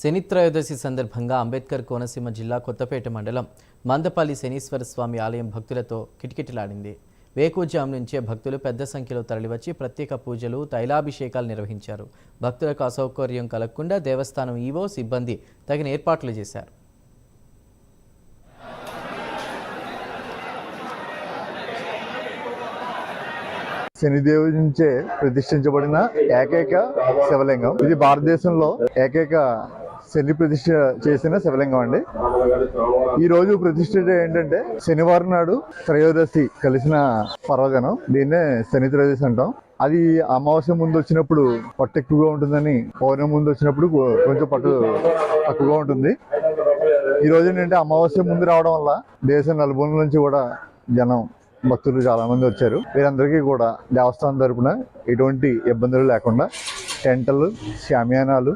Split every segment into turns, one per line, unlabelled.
శని త్రయోదశి సందర్భంగా అంబేద్కర్ కోనసీమ జిల్లా కొత్తపేట మండలం మందపల్లి శనీశ్వర స్వామి ఆలయం భక్తులతో కిటకిటలాడింది. వేకుజాం నుంచే భక్తులు పెద్ద సంఖ్యలో తరలివచ్చి ప్రత్యేక పూజలు తైలాభిషేకాలు నిర్వహించారు. భక్తులకు అసౌకర్యం కలగకుండా దేవస్థానం ఈవో సిబ్బంది తగిన ఏర్పాట్లు చేశారు.
శనిదేవుడి నుంచే ప్రతిష్ఠించబడిన ఏకైక శివలింగం. ఇది భారతదేశంలో ఏకైక శని ప్రతిష్ఠ చేసిన శివలింగం అండి. ఈ రోజు ప్రతిష్ఠ ఏంటంటే శనివారం నాడు త్రయోదశి కలిసిన పర్వగనం దీన్నే శని త్రయోదశి అంటాం. అది అమావాస్య ముందు వచ్చినప్పుడు పట్టు ఎక్కువగా ఉంటుందని పౌర్ణమి ముందు వచ్చినప్పుడు కొంచెం పట్టు తక్కువగా ఉంటుంది. ఈ రోజు ఏంటంటే అమావాస్య ముందు రావడం వల్ల దేశం నలుమూలల నుంచి కూడా జనం భక్తులు చాలా మంది వచ్చారు. వీరందరికీ కూడా దేవస్థానం తరపున ఎటువంటి ఇబ్బందులు లేకుండా టెంటలు శామ్యానాలు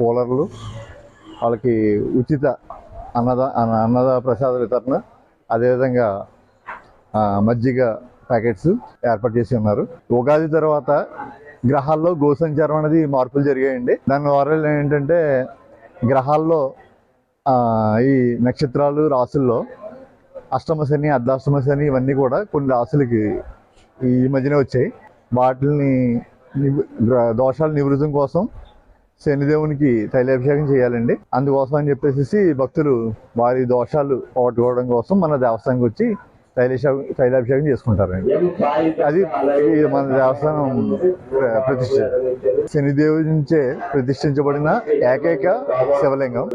కూలర్లు వాళ్ళకి ఉచిత అన్నద అన్న- అన్నద ప్రసాద వితరణ అదేవిధంగా మజ్జిగ ప్యాకెట్స్ ఏర్పాటు చేసి ఉన్నారు. ఉగాది తర్వాత గ్రహాల్లో గో సంచారం అనేది మార్పులు జరిగాయండి. దాని ద్వారా ఏంటంటే గ్రహాల్లో ఈ నక్షత్రాలు రాసుల్లో అష్టమ శని అర్ధాష్టమ శని ఇవన్నీ కూడా కొన్ని రాసులకి ఈ మధ్యనే వచ్చాయి. వాటిని నివ్- దోషాలు నివృత్తం కోసం శనిదేవునికి తైలాభిషేకం చేయాలండి. అందుకోసం అని చెప్పేసి భక్తులు వారి దోషాలు పోగొట్టుకోవడం కోసం మన దేవస్థానానికి వచ్చి తైలాభిషేకం తైలాభిషేకం చేసుకుంటారండి. అది మన దేవస్థానం ప్రతిష్ట. ప్రతిష్ఠ నుంచే ప్రతిష్ఠించబడిన ఏకైక శివలింగం.